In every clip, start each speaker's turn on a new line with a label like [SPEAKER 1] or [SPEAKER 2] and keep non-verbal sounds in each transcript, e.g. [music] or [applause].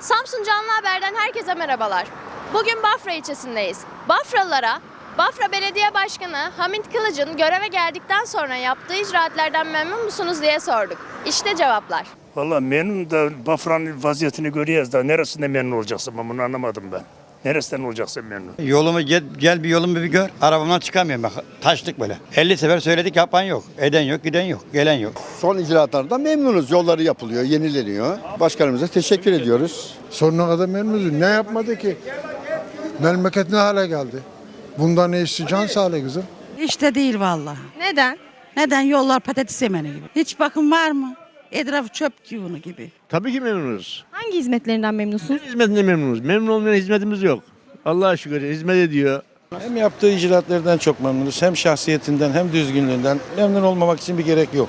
[SPEAKER 1] Samsun Canlı Haber'den herkese merhabalar. Bugün Bafra ilçesindeyiz. Bafralılara Bafra Belediye Başkanı Hamit Kılıç'ın göreve geldikten sonra yaptığı icraatlerden memnun musunuz diye sorduk. İşte cevaplar.
[SPEAKER 2] Valla memnun da Bafra'nın vaziyetini görüyoruz da neresinde memnun olacaksın ben bunu anlamadım ben. Neresinden olacaksın memnun?
[SPEAKER 3] Yolumu gel, gel bir yolumu bir gör. Arabamdan çıkamıyorum bak. Taştık böyle. 50 sefer söyledik yapan yok. Eden yok, giden yok, gelen yok.
[SPEAKER 4] Son icraatlardan memnunuz. Yolları yapılıyor, yenileniyor. Başkanımıza teşekkür ediyoruz.
[SPEAKER 5] Sonuna kadar memnunuz. Ne yapmadı ki? Memleket ne hale geldi? Bundan ne can sağlığı kızım.
[SPEAKER 6] De değil vallahi.
[SPEAKER 1] Neden?
[SPEAKER 6] Neden yollar patates yemeni gibi? Hiç bakım var mı? Etrafı çöp yığını gibi.
[SPEAKER 7] Tabii ki memnunuz.
[SPEAKER 1] Hangi hizmetlerinden memnunsunuz?
[SPEAKER 7] Hizmetine memnunuz. Memnun olmayan hizmetimiz yok. Allah'a şükür hizmet ediyor.
[SPEAKER 8] Hem yaptığı icraatlerden çok memnunuz. Hem şahsiyetinden hem düzgünlüğünden. Memnun olmamak için bir gerek yok.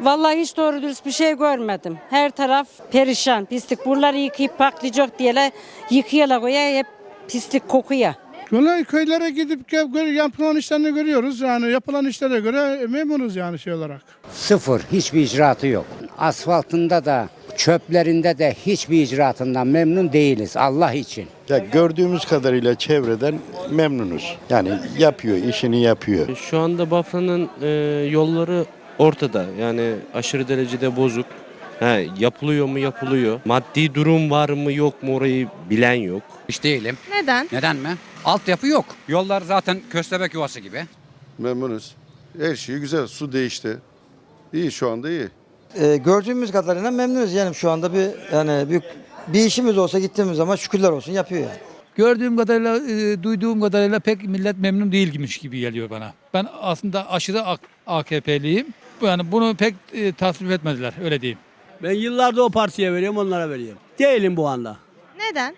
[SPEAKER 9] Vallahi hiç doğru dürüst bir şey görmedim. Her taraf perişan, pislik. Buraları yıkayıp paklayacak diye yıkıyorlar koya hep pislik kokuyor.
[SPEAKER 5] Şöyle köylere gidip yapılan işlerini görüyoruz. Yani yapılan işlere göre memnunuz yani şey olarak.
[SPEAKER 10] Sıfır. Hiçbir icraatı yok. Asfaltında da çöplerinde de hiçbir icraatından memnun değiliz Allah için.
[SPEAKER 7] Ya gördüğümüz kadarıyla çevreden memnunuz. Yani yapıyor, işini yapıyor.
[SPEAKER 11] Şu anda Bafra'nın e, yolları ortada. Yani aşırı derecede bozuk. He, yapılıyor mu yapılıyor. Maddi durum var mı yok mu orayı bilen yok.
[SPEAKER 10] Hiç değilim.
[SPEAKER 1] Neden?
[SPEAKER 10] Neden mi? Altyapı yok. Yollar zaten köstebek yuvası gibi.
[SPEAKER 4] Memnunuz. Her şey güzel. Su değişti. İyi şu anda iyi.
[SPEAKER 12] Ee, gördüğümüz kadarıyla memnunuz yani şu anda bir yani bir, bir işimiz olsa gittiğimiz zaman şükürler olsun yapıyor yani.
[SPEAKER 13] Gördüğüm kadarıyla, e, duyduğum kadarıyla pek millet memnun değilmiş gibi geliyor bana. Ben aslında aşırı AK- AKP'liyim. Yani bunu pek e, tasvip etmediler, öyle diyeyim.
[SPEAKER 11] Ben yıllarda o partiye veriyorum onlara veriyorum. Değilim bu anda.
[SPEAKER 1] Neden?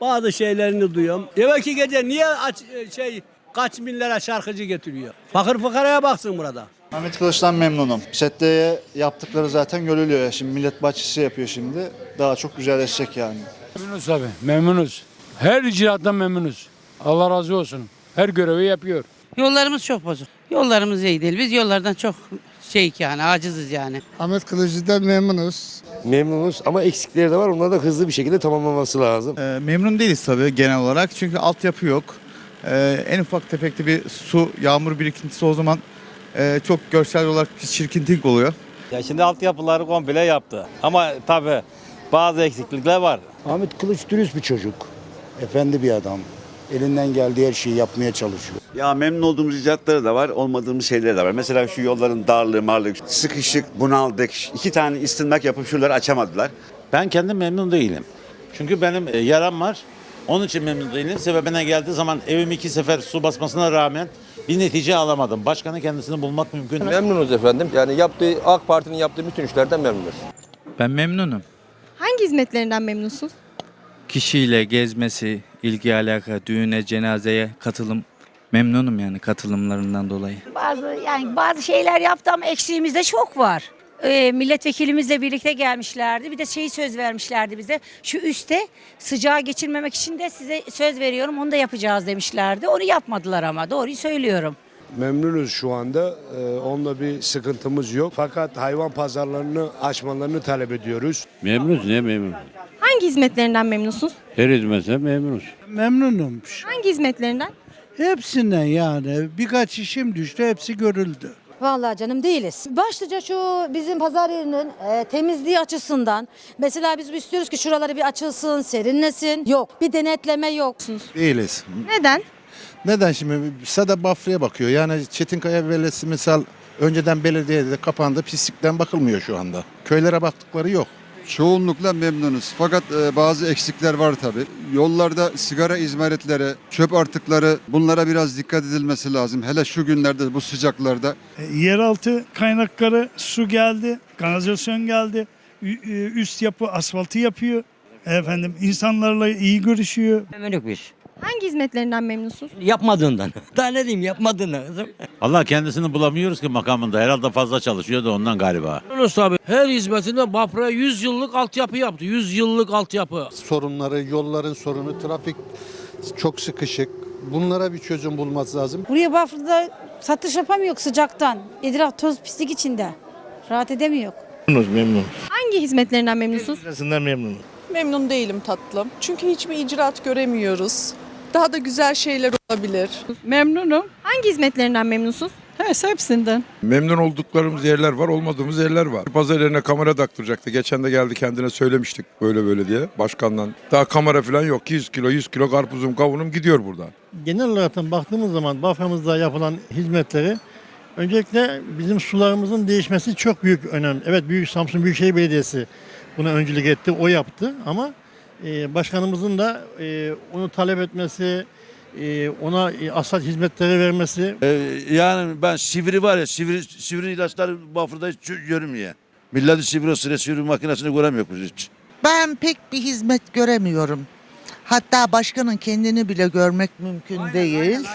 [SPEAKER 11] Bazı şeylerini duyuyorum. Evvelki gece niye aç, şey kaç bin lira şarkıcı getiriyor? Fakir fukaraya baksın burada.
[SPEAKER 8] Ahmet Kılıç'tan memnunum. Setteye yaptıkları zaten görülüyor. Şimdi millet bahçesi yapıyor şimdi. Daha çok güzelleşecek yani.
[SPEAKER 13] Memnunuz tabii, memnunuz. Her icraattan memnunuz. Allah razı olsun. Her görevi yapıyor.
[SPEAKER 6] Yollarımız çok bozuk. Yollarımız iyi değil. Biz yollardan çok şey yani acizız yani.
[SPEAKER 5] Ahmet Kılıcı'dan memnunuz.
[SPEAKER 7] Memnunuz ama eksikleri de var. Onları da hızlı bir şekilde tamamlaması lazım.
[SPEAKER 8] memnun değiliz tabii genel olarak. Çünkü altyapı yok. Ee, en ufak tefekli bir su, yağmur birikintisi o zaman e, çok görsel olarak bir çirkinlik oluyor.
[SPEAKER 11] Ya şimdi altyapıları komple yaptı. Ama tabii bazı eksiklikler var.
[SPEAKER 3] Ahmet Kılıç dürüst bir çocuk. Efendi bir adam. Elinden geldiği her şeyi yapmaya çalışıyor.
[SPEAKER 4] Ya memnun olduğumuz icraatları da var, olmadığımız şeyler de var. Mesela şu yolların darlığı, marlığı, sıkışık, bunaldık. İki tane istinmek yapıp şuraları açamadılar.
[SPEAKER 7] Ben kendim memnun değilim. Çünkü benim e, yaram var. Onun için memnun değilim. Sebebine geldiği zaman evim iki sefer su basmasına rağmen bir netice alamadım. Başkanı kendisini bulmak mümkün.
[SPEAKER 12] Memnunuz efendim. Yani yaptığı AK Parti'nin yaptığı bütün işlerden memnunuz.
[SPEAKER 13] Ben memnunum.
[SPEAKER 1] Hangi hizmetlerinden memnunsunuz?
[SPEAKER 13] Kişiyle gezmesi, ilgi alaka, düğüne, cenazeye katılım memnunum yani katılımlarından dolayı.
[SPEAKER 9] Bazı yani bazı şeyler yaptı ama eksiğimiz de çok var. Ee, milletvekilimizle birlikte gelmişlerdi. Bir de şeyi söz vermişlerdi bize. Şu üste sıcağı geçirmemek için de size söz veriyorum onu da yapacağız demişlerdi. Onu yapmadılar ama doğruyu söylüyorum.
[SPEAKER 8] Memnunuz şu anda. Ee, onunla bir sıkıntımız yok. Fakat hayvan pazarlarını açmalarını talep ediyoruz.
[SPEAKER 7] Memnunuz ne memnun?
[SPEAKER 1] Hangi hizmetlerinden memnunsunuz?
[SPEAKER 7] Her hizmete memnunuz.
[SPEAKER 5] Memnunum.
[SPEAKER 1] Hangi hizmetlerinden?
[SPEAKER 5] Hepsinden yani. Birkaç işim düştü hepsi görüldü.
[SPEAKER 9] Vallahi canım değiliz. Başlıca şu bizim pazar yerinin e, temizliği açısından. Mesela biz istiyoruz ki şuraları bir açılsın, serinlesin. Yok. Bir denetleme yok.
[SPEAKER 8] Değiliz.
[SPEAKER 1] Neden?
[SPEAKER 8] Neden şimdi? Sada Bafra'ya bakıyor. Yani Çetinkaya Belediyesi misal önceden belediyede kapandı. Pislikten bakılmıyor şu anda. Köylere baktıkları yok.
[SPEAKER 4] Çoğunlukla memnunuz. Fakat e, bazı eksikler var tabii. Yollarda sigara izmaritleri, çöp artıkları bunlara biraz dikkat edilmesi lazım. Hele şu günlerde bu sıcaklarda.
[SPEAKER 5] Yeraltı kaynakları su geldi, kanalizasyon geldi. Ü- Üst yapı asfaltı yapıyor. Efendim insanlarla iyi görüşüyor.
[SPEAKER 10] Memnunuk biz.
[SPEAKER 1] Hangi hizmetlerinden memnunsunuz?
[SPEAKER 10] Yapmadığından. [laughs] Daha ne diyeyim yapmadığını. [laughs]
[SPEAKER 7] Allah kendisini bulamıyoruz ki makamında. Herhalde fazla çalışıyor da ondan galiba.
[SPEAKER 11] Memnunuz tabii. Her hizmetinde Bafra 100 yıllık altyapı yaptı. 100 yıllık altyapı.
[SPEAKER 8] Sorunları, yolların sorunu, trafik çok sıkışık. Bunlara bir çözüm bulması lazım.
[SPEAKER 9] Buraya Bafra'da satış yapamıyor sıcaktan. İdraf toz pislik içinde. Rahat edemiyor.
[SPEAKER 7] Memnunuz memnun.
[SPEAKER 1] Hangi hizmetlerinden memnunsunuz?
[SPEAKER 7] Hizmetinden memnunum.
[SPEAKER 14] Memnun değilim tatlım. Çünkü hiçbir icraat göremiyoruz. Daha da güzel şeyler olabilir.
[SPEAKER 15] Memnunum.
[SPEAKER 1] Hangi hizmetlerinden memnunsunuz?
[SPEAKER 15] Her hepsinden.
[SPEAKER 16] Memnun olduklarımız yerler var, olmadığımız yerler var. Pazar yerine kamera taktıracaktı. Geçen de geldi kendine söylemiştik böyle böyle diye başkandan. Daha kamera falan yok. 200 kilo, 100 kilo karpuzum, kavunum gidiyor buradan.
[SPEAKER 5] Genel olarak baktığımız zaman Bafra'mızda yapılan hizmetleri öncelikle bizim sularımızın değişmesi çok büyük önem. Evet Büyük Samsun Büyükşehir Belediyesi buna öncülük etti, o yaptı ama e, başkanımızın da e, onu talep etmesi, e, ona e, asfalt hizmetleri vermesi
[SPEAKER 16] yani ben sivri var ya, sivri, sivri ilaçları Bafra'da hiç görünmüyor. Milletin sivri sıra sivri makinesini göremiyoruz hiç.
[SPEAKER 15] Ben pek bir hizmet göremiyorum. Hatta başkanın kendini bile görmek mümkün değil.